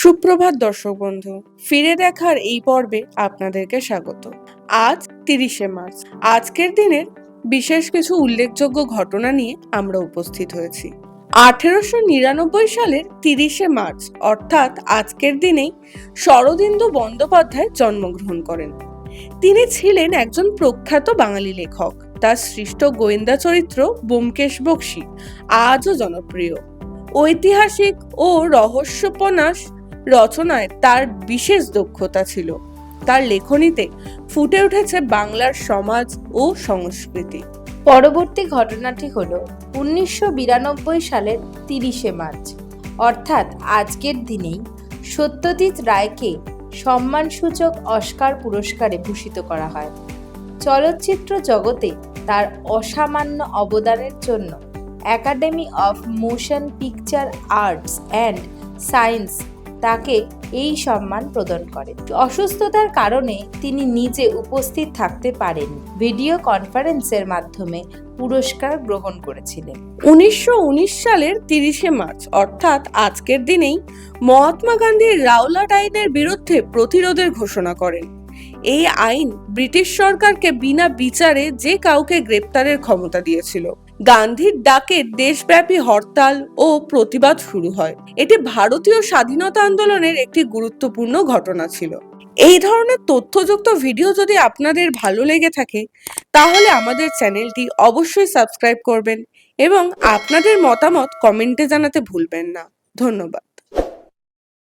সুপ্রভাত দর্শক বন্ধু, ফিরে দেখার এই পর্বে আপনাদেরকে স্বাগত। আজ তিরিশে মার্চ। আজকের দিনের বিশেষ কিছু উল্লেখযোগ্য ঘটনা নিয়ে আমরা উপস্থিত হয়েছি। আঠেরোশো নিরানব্বই সালের তিরিশে মার্চ, অর্থাৎ আজকের দিনেই শরদিন্দু বন্দ্যোপাধ্যায় জন্মগ্রহণ করেন। তিনি ছিলেন একজন প্রখ্যাত বাঙালি লেখক। তার সৃষ্ট গোয়েন্দা চরিত্র ব্যোমকেশ বক্সী আজও জনপ্রিয়। ঐতিহাসিক ও রহস্যোপন্যাস রচনায় তার বিশেষ দক্ষতা ছিল। তার লেখনীতে ফুটে উঠেছে বাংলার সমাজ ও সংস্কৃতি। পরবর্তী ঘটনাটি হল উনিশশো বিরানব্বই সালের তিরিশে মার্চ। অর্থাৎ আজকের দিনেই সত্যজিৎ রায়কে সম্মানসূচক অস্কার পুরস্কারে ভূষিত করা হয়। চলচ্চিত্র জগতে তার অসামান্য অবদানের জন্য academy of motion picture arts and science তাকে এই সম্মান প্রদান করে। অসুস্থতার কারণে তিনি নিজে উপস্থিত থাকতে পারেন ভিডিও কনফারেন্সের মাধ্যমে পুরস্কার গ্রহণ করেছিলেন। উনিশশো উনিশ সালের তিরিশে মার্চ, অর্থাৎ আজকের দিনেই মহাত্মা গান্ধী রাওলাট আইনের বিরুদ্ধে প্রতিরোধের ঘোষণা করেন। এই আইন ব্রিটিশ সরকারকে বিনা বিচারে যে কাউকে গ্রেপ্তারের ক্ষমতা দিয়েছিল। গান্ধীর ডাকে দেশব্যাপী হরতাল ও প্রতিবাদ শুরু হয়। এটি ভারতীয় স্বাধীনতা আন্দোলনের একটি গুরুত্বপূর্ণ ঘটনা ছিল। এই ধরনের তথ্যযুক্ত ভিডিও যদি আপনাদের ভালো লেগে থাকে, তাহলে আমাদের চ্যানেলটি অবশ্যই সাবস্ক্রাইব করবেন এবং আপনাদের মতামত কমেন্টে জানাতে ভুলবেন না। ধন্যবাদ।